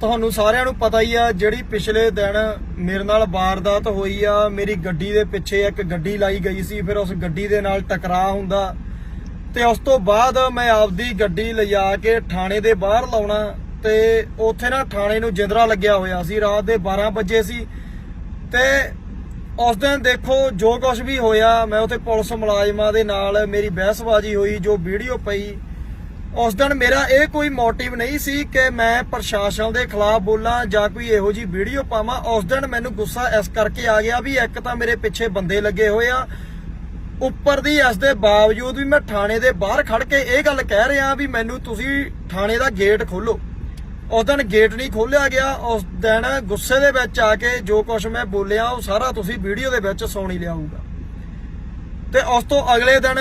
ਤੁਹਾਨੂੰ ਸਾਰਿਆਂ ਨੂੰ ਪਤਾ ਹੀ ਆ, ਜਿਹੜੀ ਪਿਛਲੇ ਦਿਨ ਮੇਰੇ ਨਾਲ ਵਾਰਦਾਤ ਹੋਈ ਆ, ਮੇਰੀ ਗੱਡੀ ਦੇ ਪਿੱਛੇ ਇੱਕ ਗੱਡੀ ਲਾਈ ਗਈ ਸੀ, ਫਿਰ ਉਸ ਗੱਡੀ ਦੇ ਨਾਲ ਟਕਰਾਅ ਹੁੰਦਾ। ਤੇ ਉਸ ਤੋਂ ਬਾਅਦ ਮੈਂ ਆਪਦੀ ਗੱਡੀ ਲਿਜਾ ਕੇ ਥਾਣੇ ਦੇ ਬਾਹਰ ਲਾਉਣਾ, ਤੇ ਉੱਥੇ ਨਾ ਥਾਣੇ ਨੂੰ ਜਿੰਦਰਾ ਲੱਗਿਆ ਹੋਇਆ ਸੀ, ਰਾਤ ਦੇ 12 ਵਜੇ ਸੀ। ਤੇ ਉਸ ਦਿਨ ਦੇਖੋ, ਜੋ ਕੁਝ ਵੀ ਹੋਇਆ, ਮੈਂ ਉੱਥੇ ਪੁਲਿਸ ਮੁਲਾਜ਼ਮਾਂ ਦੇ ਨਾਲ, ਮੇਰੀ ਬਹਿਸਬਾਜ਼ੀ ਹੋਈ, ਜੋ ਵੀਡੀਓ ਪਈ ਉਸ ਦਿਨ ਮੇਰਾ ਇਹ ਕੋਈ ਮੋਟਿਵ ਨਹੀਂ ਸੀ ਕਿ ਮੈਂ ਪ੍ਰਸ਼ਾਸਨ ਦੇ ਖਿਲਾਫ ਬੋਲਾਂ ਜਾਂ ਕੋਈ ਇਹੋ ਜੀ ਵੀਡੀਓ ਪਾਵਾਂ। ਉਸ ਦਿਨ ਮੈਨੂੰ ਗੁੱਸਾ ਇਸ ਕਰਕੇ ਆ ਗਿਆ ਵੀ ਇੱਕ ਤਾਂ ਮੇਰੇ ਪਿੱਛੇ ਬੰਦੇ ਲੱਗੇ ਹੋਏ ਆ। ਉੱਪਰ ਦੀ ਇਸ ਦੇ ਬਾਵਜੂਦ ਵੀ ਮੈਂ ਥਾਣੇ ਦੇ ਬਾਹਰ ਖੜ ਕੇ ਇਹ ਗੱਲ ਕਹਿ ਰਿਹਾ ਵੀ ਮੈਨੂੰ ਤੁਸੀਂ ਥਾਣੇ ਦਾ ਗੇਟ ਖੋਲੋ ਉਸ ਦਿਨ ਗੇਟ ਨਹੀਂ ਖੋਲਿਆ ਗਿਆ। ਉਸ ਦਿਨ ਗੁੱਸੇ ਦੇ ਵਿੱਚ ਆ ਕੇ ਜੋ ਕੁਝ ਮੈਂ ਬੋਲਿਆ ਉਹ ਸਾਰਾ ਤੁਸੀਂ ਵੀਡੀਓ ਦੇ ਵਿੱਚ ਸੁਣ ਹੀ ਲਿਆ ਤੇ ਉਸ ਤੋਂ ਅਗਲੇ ਦਿਨ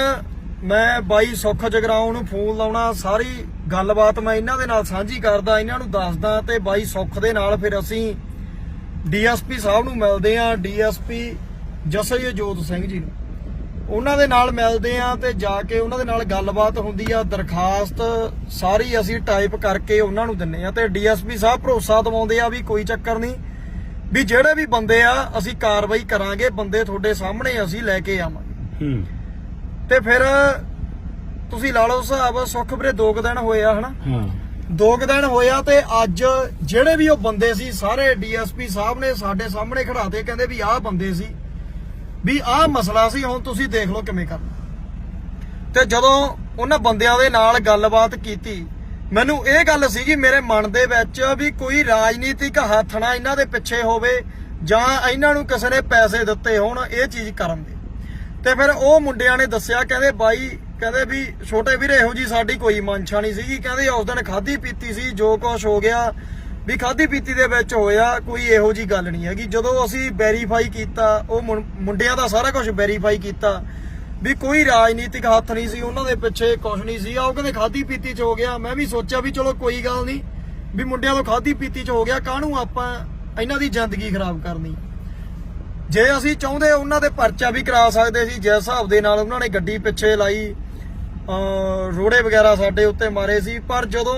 ਮੈਂ ਬਾਈ ਸੁੱਖ ਜਗਰਾਉਂ ਨੂੰ ਫੋਨ ਲਾਉਣਾ, ਸਾਰੀ ਗੱਲਬਾਤ ਮੈਂ ਇਹਨਾਂ ਦੇ ਨਾਲ ਸਾਂਝੀ ਕਰਦਾ, ਇਹਨਾਂ ਨੂੰ ਦੱਸਦਾ ਤੇ ਬਾਈ ਸੁੱਖ ਦੇ ਨਾਲ ਫਿਰ ਅਸੀਂ ਡੀਐਸਪੀ ਸਾਹਿਬ ਨੂੰ ਮਿਲਦੇ ਆਂ ਡੀਐਸਪੀ ਜਸਯਜੋਤ ਸਿੰਘ ਜੀ ਨੂੰ। ਉਹਨਾਂ ਦੇ ਨਾਲ ਮਿਲਦੇ ਆ ਤੇ ਜਾ ਕੇ ਉਹਨਾਂ ਦੇ ਨਾਲ ਗੱਲਬਾਤ ਹੁੰਦੀ ਆ, ਦਰਖਾਸਤ ਸਾਰੀ ਅਸੀਂ ਟਾਈਪ ਕਰਕੇ ਉਹਨਾਂ ਨੂੰ ਦਿੰਨੇ ਆ ਤੇ ਡੀਐਸਪੀ ਸਾਹਿਬ ਭਰੋਸਾ ਦਿਵਾਉਂਦੇ ਆ ਵੀ ਕੋਈ ਚੱਕਰ ਨਹੀਂ ਵੀ ਜਿਹੜੇ ਵੀ ਬੰਦੇ ਆ, ਅਸੀਂ ਕਾਰਵਾਈ ਕਰਾਂਗੇ, ਬੰਦੇ ਤੁਹਾਡੇ ਸਾਹਮਣੇ ਅਸੀਂ ਲੈ ਕੇ ਆਵਾਂਗੇ। ਹੂੰ। ਤੇ ਫਿਰ ਤੁਸੀਂ ਲਾ ਲਓ ਹਿਸਾਬ ਸੁੱਖ ਵੀਰੇ ਦੋ ਕੁ ਦਿਨ ਹੋਏ ਆ ਹਨਾ? ਹਾਂ। ਦੋ ਕੁ ਦਿਨ ਹੋਇਆ ਤੇ ਅੱਜ ਜਿਹੜੇ ਵੀ ਉਹ ਬੰਦੇ ਸੀ ਸਾਰੇ ਡੀਐਸਪੀ ਸਾਹਿਬ ਨੇ ਸਾਡੇ ਸਾਹਮਣੇ ਖੜਾਤੇ ਕਹਿੰਦੇ ਵੀ ਆਹ ਬੰਦੇ ਸੀ ਵੀ ਆਹ ਮਸਲਾ ਸੀ ਹੁਣ ਤੁਸੀਂ ਦੇਖ ਲਓ ਕਿਵੇਂ ਕਰਨਾ। ਤੇ ਜਦੋਂ ਉਹਨਾਂ ਬੰਦਿਆਂ ਦੇ ਨਾਲ ਗੱਲਬਾਤ ਕੀਤੀ ਮੈਨੂੰ ਇਹ ਗੱਲ ਸੀਗੀ ਮੇਰੇ ਮਨ ਦੇ ਵਿੱਚ ਵੀ ਕੋਈ ਰਾਜਨੀਤਿਕ ਹੱਥ ਨਾ ਇਹਨਾਂ ਦੇ ਪਿੱਛੇ ਹੋਵੇ ਜਾਂ ਇਹਨਾਂ ਨੂੰ ਕਿਸੇ ਨੇ ਪੈਸੇ ਦਿੱਤੇ ਹੋਣ ਇਹ ਚੀਜ਼ ਕਰਨ ਦੇ। ਤੇ ਫਿਰ ਉਹ ਮੁੰਡਿਆਂ ਨੇ ਦੱਸਿਆ, ਕਹਿੰਦੇ ਬਾਈ, ਕਹਿੰਦੇ ਵੀ ਛੋਟੇ ਵੀਰੇ, ਇਹੋ ਜੀ ਸਾਡੀ ਕੋਈ ਮਨਸ਼ਾ ਨਹੀਂ ਸੀਗੀ। ਕਹਿੰਦੇ ਉਸ ਦਿਨ ਖਾਦੀ ਪੀਤੀ ਸੀ, ਜੋ ਕੁਝ ਹੋ ਗਿਆ, ਵੀ ਖਾਦੀ ਪੀਤੀ ਦੇ ਵਿੱਚ ਹੋਇਆ, ਕੋਈ ਇਹੋ ਜੀ ਗੱਲ ਨਹੀਂ ਹੈਗੀ। ਜਦੋਂ ਅਸੀਂ ਵੈਰੀਫਾਈ ਕੀਤਾ, ਉਹ ਮੁੰਡਿਆਂ ਦਾ ਸਾਰਾ ਕੁਝ ਵੈਰੀਫਾਈ ਕੀਤਾ, ਵੀ ਕੋਈ ਰਾਜਨੀਤਿਕ ਹੱਥ ਨਹੀਂ ਸੀ, ਉਹਨਾਂ ਦੇ ਪਿੱਛੇ ਕੁਝ ਨਹੀਂ ਸੀ। ਉਹ ਕਹਿੰਦੇ ਖਾਦੀ ਪੀਤੀ ਚ ਹੋ ਗਿਆ। ਮੈਂ ਵੀ ਸੋਚਿਆ ਵੀ ਚਲੋ ਕੋਈ ਗੱਲ ਨਹੀਂ, ਵੀ ਮੁੰਡਿਆਂ ਤੋਂ ਖਾਦੀ ਪੀਤੀ ਚ ਹੋ ਗਿਆ, ਕਾਹਨੂੰ ਆਪਾਂ ਇਹਨਾਂ ਦੀ ਜ਼ਿੰਦਗੀ ਖਰਾਬ ਕਰਨੀ? ਜੇ ਅਸੀਂ ਚਾਹੁੰਦੇ ਉਹਨਾਂ ਦੇ ਪਰਚਾ ਵੀ ਕਰਾ ਸਕਦੇ ਸੀ, ਜਿਸ ਹਿਸਾਬ ਦੇ ਨਾਲ ਉਹਨਾਂ ਨੇ ਗੱਡੀ ਪਿੱਛੇ ਲਾਈ ਰੋੜੇ ਵਗੈਰਾ ਸਾਡੇ ਉੱਤੇ ਮਾਰੇ ਸੀ, ਪਰ ਜਦੋਂ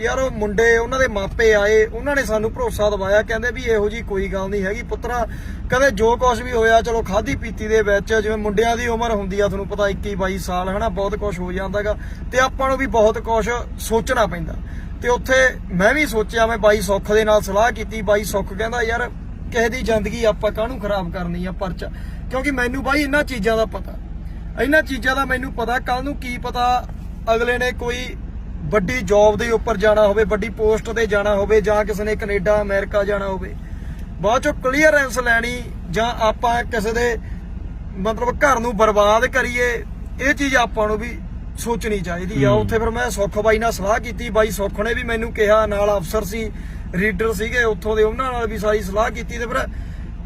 ਯਾਰ ਉਹ ਮੁੰਡੇ ਉਹਨਾਂ ਦੇ ਮਾਪੇ ਆਏ, ਉਹਨਾਂ ਨੇ ਸਾਨੂੰ ਭਰੋਸਾ ਦਿਵਾਇਆ, ਕਹਿੰਦੇ ਵੀ ਇਹੋ ਜੀ ਕੋਈ ਗੱਲ ਨਹੀਂ ਹੈਗੀ, ਪੁੱਤਰਾ, ਕਦੇ ਜੋ ਕੁਝ ਵੀ ਹੋਇਆ, ਚਲੋ ਖਾਦੀ ਪੀਤੀ ਦੇ ਵਿੱਚ, ਜਿਵੇਂ ਮੁੰਡਿਆਂ ਦੀ ਉਮਰ ਹੁੰਦੀ ਆ, ਤੁਹਾਨੂੰ ਪਤਾ 21 22 ਸਾਲ, ਹਨਾ, ਬਹੁਤ ਕੁਝ ਹੋ ਜਾਂਦਾਗਾ ਤੇ ਆਪਾਂ ਨੂੰ ਵੀ ਬਹੁਤ ਕੁਝ ਸੋਚਣਾ ਪੈਂਦਾ। ਤੇ ਉੱਥੇ ਮੈਂ ਵੀ ਸੋਚਿਆ, ਮੈਂ ਬਾਈ ਸੁੱਖ ਦੇ ਨਾਲ ਸਲਾਹ ਕੀਤੀ, ਬਾਈ ਸੁੱਖ ਕਹਿੰਦਾ, ਯਾਰ ਕਿਸੇ ਦੀ ਜ਼ਿੰਦਗੀ ਆਪਾਂ ਕਾਹਨੂੰ ਖਰਾਬ ਕਰਨੀ ਆ ਪਰਚਾ? ਕਿਉਂਕਿ ਮੈਨੂੰ ਬਾਈ ਇਹਨਾਂ ਚੀਜ਼ਾਂ ਦਾ ਪਤਾ। ਇਹਨਾਂ ਚੀਜ਼ਾਂ ਦਾ ਮੈਨੂੰ ਪਤਾ ਕੱਲ ਨੂੰ ਕੀ ਪਤਾ ਅਗਲੇ ਨੇ ਕੋਈ ਵੱਡੀ ਜੌਬ ਦੇ ਉੱਪਰ ਜਾਣਾ ਹੋਵੇ ਵੱਡੀ ਪੋਸਟ ਤੇ ਜਾਣਾ ਹੋਵੇ ਜਾਂ ਕਿਸੇ ਨੇ ਕੈਨੇਡਾ ਅਮਰੀਕਾ ਜਾਣਾ ਹੋਵੇ। ਬਾਅਦ ਚੋਂ ਕਲੀਅਰੈਂਸ ਲੈਣੀ ਜਾਂ ਆਪਾਂ ਕਿਸੇ ਦੇ ਮਤਲਬ ਘਰ ਨੂੰ ਬਰਬਾਦ ਕਰੀਏ ਇਹ ਚੀਜ਼ ਆਪਾਂ ਨੂੰ ਵੀ ਸੋਚਣੀ ਚਾਹੀਦੀ ਆ। ਉੱਥੇ ਫਿਰ ਮੈਂ ਸੁੱਖ ਬਾਈ ਨਾਲ ਸਲਾਹ ਕੀਤੀ। ਬਾਈ ਸੁੱਖ ਨੇ ਵੀ ਮੈਨੂੰ ਕਿਹਾ ਨਾਲ ਅਫਸਰ ਸੀ। ਰੀਡਰ ਸੀਗੇ, ਉੱਥੋਂ ਦੇ ਉਹਨਾਂ ਨਾਲ ਵੀ ਸਾਰੀ ਸਲਾਹ ਕੀਤੀ ਤੇ ਫਿਰ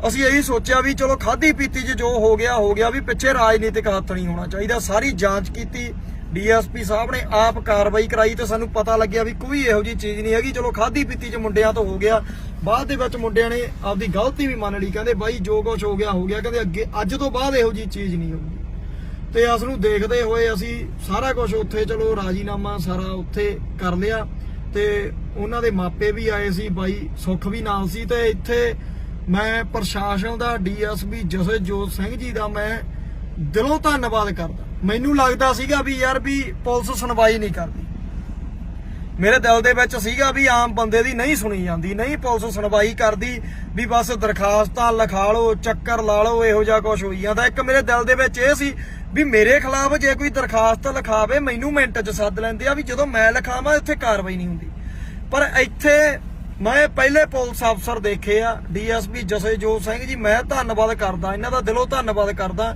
ਅਸੀਂ ਇਹੀ ਸੋਚਿਆ ਵੀ ਚਲੋ ਖਾਦੀ ਪੀਤੀ 'ਚ ਜੋ ਹੋ ਗਿਆ ਹੋ ਗਿਆ ਵੀ ਪਿੱਛੇ ਰਾਜਨੀਤਿਕ ਹੱਥ ਨਹੀਂ ਹੋਣਾ ਚਾਹੀਦਾ। ਸਾਰੀ ਜਾਂਚ ਕੀਤੀ, ਡੀਐਸਪੀ ਸਾਹਿਬ ਨੇ ਆਪ ਕਾਰਵਾਈ ਕਰਾਈ ਤੇ ਸਾਨੂੰ ਪਤਾ ਲੱਗਿਆ ਵੀ ਕੋਈ ਇਹੋ ਜੀ ਚੀਜ਼ ਨਹੀਂ ਹੈਗੀ। ਚਲੋ ਖਾਦੀ ਪੀਤੀ 'ਚ ਮੁੰਡਿਆਂ ਤੋਂ ਹੋ ਗਿਆ, ਬਾਅਦ ਦੇ ਵਿੱਚ ਮੁੰਡਿਆਂ ਨੇ ਆਪਦੀ ਗਲਤੀ ਵੀ ਮੰਨ ਲਈ, ਕਹਿੰਦੇ ਬਾਈ ਜੋ ਕੁਝ ਹੋ ਗਿਆ ਹੋ ਗਿਆ, ਕਹਿੰਦੇ ਅੱਗੇ, ਅੱਜ ਤੋਂ ਬਾਅਦ ਇਹੋ ਜੀ ਚੀਜ਼ ਨਹੀਂ ਹੋਊਗੀ। ਤੇ ਇਸ ਨੂੰ ਦੇਖਦੇ ਹੋਏ ਅਸੀਂ ਸਾਰਾ ਕੁਝ ਉੱਥੇ, ਚਲੋ ਰਾਜੀਨਾਮਾ ਸਾਰਾ ਉੱਥੇ ਕਰ ਲਿਆ। ਤੇ ਉਹਨਾਂ ਦੇ ਮਾਪੇ ਵੀ ਆਏ ਸੀ, ਬਾਈ ਸੁੱਖ ਵੀ ਨਾਲ ਸੀ ਤੇ ਇੱਥੇ ਮੈਂ ਪ੍ਰਸ਼ਾਸਨ ਦਾ, ਡੀਐਸਪੀ ਜਸਜੋਤ ਸਿੰਘ ਜੀ ਦਾ ਮੈਂ ਦਿਲੋਂ ਧੰਨਵਾਦ ਕਰਦਾ। ਮੈਨੂੰ ਲੱਗਦਾ ਸੀਗਾ ਵੀ ਯਾਰ ਵੀ ਪੁਲਿਸ ਸੁਣਵਾਈ ਨਹੀਂ ਕਰਦੀ। ਮੇਰੇ ਦਿਲ ਦੇ ਵਿੱਚ ਸੀਗਾ ਵੀ ਆਮ ਬੰਦੇ ਦੀ ਨਹੀਂ ਸੁਣੀ ਜਾਂਦੀ, ਨਹੀਂ ਪੁਲਿਸ ਸੁਣਵਾਈ ਕਰਦੀ, ਵੀ ਬਸ ਦਰਖਾਸਤਾਂ ਲਿਖਾ ਲਓ, ਚੱਕਰ ਲਾ ਲਓ, ਇਹੋ ਜਿਹਾ ਕੁਝ ਹੋਈ ਜਾਂਦਾ। ਇੱਕ ਮੇਰੇ ਦਿਲ ਦੇ ਵਿੱਚ ਇਹ ਸੀ ਵੀ ਮੇਰੇ ਖਿਲਾਫ ਜੇ ਕੋਈ ਦਰਖਾਸਤ ਲਿਖਾਵੇ, ਮੈਨੂੰ ਮਿੰਟ 'ਚ ਸੱਦ ਲੈਂਦੇ ਆ ਵੀ ਜਦੋਂ ਮੈਂ ਲਿਖਾਵਾਂ, ਇੱਥੇ ਕਾਰਵਾਈ ਨਹੀਂ ਹੁੰਦੀ। ਪਰ ਇੱਥੇ ਮੈਂ ਪਹਿਲੇ ਪੁਲਿਸ ਅਫਸਰ ਦੇਖੇ ਆ, ਡੀਐਸਪੀ ਜਸੇਜੋਤ ਸਿੰਘ ਜੀ, ਮੈਂ ਧੰਨਵਾਦ ਕਰਦਾ, ਇਹਨਾਂ ਦਾ ਦਿਲੋਂ ਧੰਨਵਾਦ ਕਰਦਾ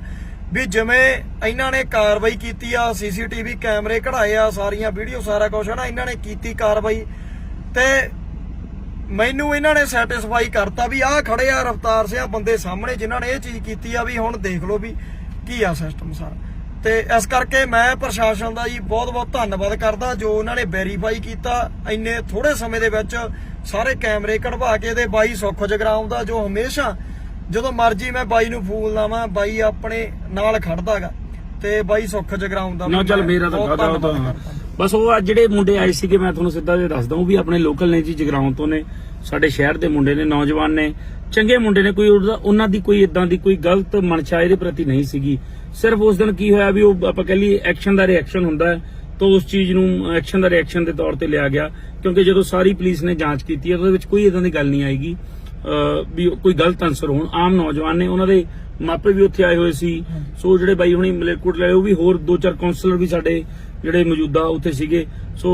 ਵੀ ਜਿਵੇਂ ਇਹਨਾਂ ਨੇ ਕਾਰਵਾਈ ਕੀਤੀ ਆ, ਸੀਸੀਟੀਵੀ ਕੈਮਰੇ ਕਢਾਏ ਆ, ਸਾਰੀਆਂ ਵੀਡੀਓ ਸਾਰਾ ਕੁਝ ਹੈ ਇਹਨਾਂ ਨੇ ਕੀਤੀ ਕਾਰਵਾਈ ਤੇ ਮੈਨੂੰ ਇਹਨਾਂ ਨੇ ਸੈਟੀਸਫਾਈ ਕਰਤਾ ਵੀ ਆਹ ਖੜੇ ਆ ਰਫਤਾਰ ਸਿਆ ਬੰਦੇ ਸਾਹਮਣੇ, ਜਿਨ੍ਹਾਂ ਨੇ ਇਹ ਚੀਜ਼ ਕੀਤੀ ਆ ਵੀ ਹੁਣ ਦੇਖ ਲਓ ਵੀ ਕੀ ਆ ਸਿਸਟਮ ਸਾਰਾ। ਤੇ ਇਸ ਕਰਕੇ ਮੈਂ ਪ੍ਰਸ਼ਾਸਨ ਦਾ ਜੀ ਬਹੁਤ ਬਹੁਤ ਧੰਨਵਾਦ ਕਰਦਾ ਜੋ ਉਹਨਾਂ ਨੇ ਵੈਰੀਫਾਈ ਕੀਤਾ। ਇੰਨੇ ਥੋੜੇ ਸਮੇਂ ਦੇ ਵਿੱਚ ਸਾਰੇ ਕੈਮਰੇ ਕਢਵਾ ਕੇ ਤੇ ਬਾਈ ਸੁੱਖ ਜਗਰਾਉਂ ਦਾ ਜੋ ਹਮੇਸ਼ਾ ਜਦੋਂ ਮਰਜ਼ੀ ਮੈਂ ਬਾਈ ਨੂੰ ਫੋਨ ਲਾਵਾਂ ਬਾਈ ਆਪਣੇ ਨਾਲ ਖੜਦਾਗਾ। ਤੇ ਬਾਈ ਸੁੱਖ ਜਗਰਾਉਂ ਦਾ ਨਾ ਚੱਲ ਮੇਰਾ ਤਾਂ ਖਾਦਾ। ਬਸ ਉਹ ਆ ਜਿਹੜੇ ਮੁੰਡੇ ਆਏ ਸੀਗੇ ਮੈਂ ਤੁਹਾਨੂੰ ਸਿੱਧਾ ਜਿਹਾ ਦੱਸਦਾ ਉਹ ਵੀ ਆਪਣੇ ਲੋਕਲ ਨੇ ਜੀ ਜਗਰਾਉਂ ਤੋਂ ਨੇ। ਸਾਡੇ ਸ਼ਹਿਰ ਦੇ ਮੁੰਡੇ ਨੇ ਨੌਜਵਾਨ ਨੇ ਚੰਗੇ ਮੁੰਡੇ ਨੇ ਕੋਈ ਉਹਨਾਂ ਦੀ ਕੋਈ ਇਦਾਂ ਦੀ ਕੋਈ ਗਲਤ ਮਨਸ਼ਾ ਇਹਦੇ ਪ੍ਰਤੀ ਨਹੀਂ ਸੀਗੀ। ਸਿਰਫ ਉਸ ਦਿਨ ਕੀ ਹੋਇਆ ਵੀ ਉਹ ਆਪਾਂ ਕਹਿ ਐਕਸ਼ਨ ਦਾ ਰਿਐਕਸ਼ਨ ਹੁੰਦਾ ਹੈ ਤਾਂ ਉਸ ਚੀਜ਼ ਨੂੰ ਐਕਸ਼ਨ ਦਾ ਰਿਐਕਸ਼ਨ ਦੇ ਤੌਰ ਤੇ ਲਿਆ ਗਿਆ। ਕਿਉਂਕਿ ਜਦੋਂ ਸਾਰੀ ਪੁਲਿਸ ਨੇ ਜਾਂਚ ਕੀਤੀ ਹੈ ਉਹਦੇ ਵਿੱਚ ਕੋਈ ਇਦਾਂ ਦੀ ਗੱਲ ਨਹੀਂ ਆਏਗੀ ਵੀ ਕੋਈ ਗਲਤ ਅਨਸਰ ਹੋਣ। ਆਮ ਨੌਜਵਾਨ ਨੇ ਉਹਨਾਂ ਦੇ ਮਾਪੇ ਵੀ ਉੱਥੇ ਆਏ ਹੋਏ ਸੀ। ਸੋ ਜਿਹੜੇ ਬਾਈ ਹੁਣੀ ਮਲੇਰਕੋਟ ਲਏ ਉਹ ਵੀ ਹੋਰ ਦੋ ਚਾਰ ਕਾਉਂਸਲਰ ਵੀ ਸਾਡੇ ਜਿਹੜੇ ਮੌਜੂਦਾ ਉੱਥੇ ਸੀਗੇ। ਸੋ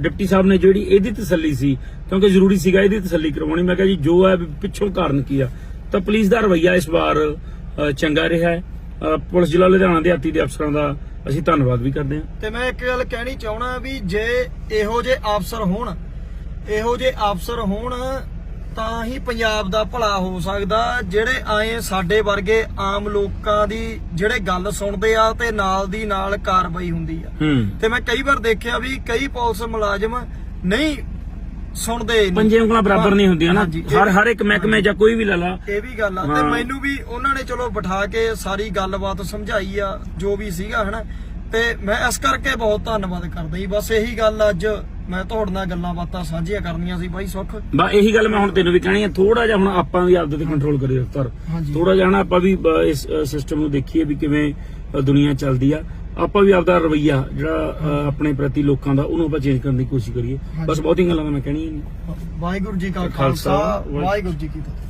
ਡਿਪਟੀ ਸਾਹਿਬ ਨੇ ਜਿਹੜੀ ਇਹਦੀ ਤਸੱਲੀ ਸੀ, ਕਿਉਂਕਿ ਜ਼ਰੂਰੀ ਸੀਗਾ ਇਹਦੀ ਤਸੱਲੀ ਕਰਵਾਉਣੀ। ਮੈਂ ਕਿਹਾ ਜੀ, ਜੋ ਹੈ, ਪਿੱਛੋਂ ਕਾਰਨ ਕੀ ਆ? ਤਾਂ ਪੁਲਿਸ ਦਾ ਰਵੱਈਆ ਇਸ ਵਾਰ ਚੰਗਾ ਰਿਹਾ ਹੈ। ਪੁਲਿਸ ਜ਼ਿਲ੍ਹਾ ਲੁਧਿਆਣਾ ਦੇ ਹਾਤੀ ਦੇ ਅਫਸਰਾਂ ਦਾ ਅਸੀਂ ਧੰਨਵਾਦ ਵੀ ਕਰਦੇ ਹਾਂ। ਤੇ ਮੈਂ ਇੱਕ ਗੱਲ ਕਹਿਣੀ ਚਾਹਣਾ ਵੀ ਜੇ ਇਹੋ ਜਿਹੇ ਅਫਸਰ ਹੋਣ, ਇਹੋ ਜਿਹੇ ਅਫਸਰ ਹੋਣ ਤਾਂ ਹੀ ਪੰਜਾਬ ਦਾ ਭਲਾ ਹੋ ਸਕਦਾ ਜਿਹੜੇ ਆਏ ਸਾਡੇ ਵਰਗੇ ਆਮ ਲੋਕਾਂ ਦੀ ਜਿਹੜੇ ਗੱਲ ਸੁਣਦੇ ਆ ਤੇ ਨਾਲ ਦੀ ਨਾਲ ਕਾਰਵਾਈ ਹੁੰਦੀ ਆ। ਤੇ ਮੈਂ ਕਈ ਵਾਰ ਦੇਖਿਆ ਵੀ ਕਈ ਪੁਲਿਸ ਮੁਲਾਜ਼ਮ ਨਹੀਂ ਸੁਣਦੇ। ਪੰਜੇ ਉਂਗਲਾਂ ਬਰਾਬਰ ਨਹੀਂ ਹੁੰਦੀਆਂ ਨਾ। ਹਰ ਹਰ ਇੱਕ ਮਹਿਕਮੇ ਜਾਂ ਕੋਈ ਵੀ ਲਾ ਲਾ। ਇਹ ਵੀ ਗੱਲ ਆ। ਤੇ। ਮੈਨੂੰ ਵੀ ਉਹਨਾਂ ਨੇ ਚਲੋ ਬਿਠਾ ਕੇ ਸਾਰੀ ਗੱਲਬਾਤ ਸਮਝਾਈ ਆ ਜੋ ਵੀ ਸੀਗਾ ਹਨਾ। ਤੇ ਮੈਂ ਇਸ ਕਰਕੇ ਬਹੁਤ ਧੰਨਵਾਦ ਕਰਦਾ ਜੀ। ਬਸ ਇਹੀ ਗੱਲ ਅੱਜ ਮੈਂ ਤੁਹਾਡੇ ਨਾਲ ਗੱਲਾਂ ਬਾਤਾਂ ਸਾਂਝੀਆਂ ਕਰਨੀਆਂ ਸੀ ਬਾਈ ਸੁੱਖ। ਬਾ ਇਹੀ ਗੱਲ ਮੈਂ ਹੁਣ ਤੈਨੂੰ ਵੀ ਕਹਿਣੀ ਹੈ ਥੋੜਾ ਜਿਹਾ ਹੁਣ ਆਪਾਂ ਵੀ ਆਪਦੇ ਤੇ ਕੰਟਰੋਲ ਕਰੀਏ ਹਾਂਜੀ। ਥੋੜਾ ਜਿਹਾ ਨਾ ਆਪਾਂ ਵੀ ਇਸ ਸਿਸਟਮ ਨੂੰ ਦੇਖੀਏ ਵੀ ਕਿਵੇਂ ਦੁਨੀਆ ਚੱਲਦੀ ਆ। ਆਪਾਂ ਵੀ ਆਪਦਾ ਰਵਈਆ ਜਿਹੜਾ ਆਪਣੇ ਪ੍ਰਤੀ ਲੋਕਾਂ ਦਾ ਉਹਨੂੰ ਆਪਾਂ ਚੇਂਜ ਕਰਨ ਦੀ ਕੋਸ਼ਿਸ਼ ਕਰੀਏ। ਬਸ ਬਹੁਤੀਆਂ ਗੱਲਾਂ ਮੈਂ ਕਹਿਣੀਆਂ ਨਹੀਂ। ਵਾਹਿਗੁਰੂ ਜੀ ਕਾ ਖਾਲਸਾ ਵਾਹਿਗੁਰੂ ਜੀ ਕੀ ਫਤਿਹ।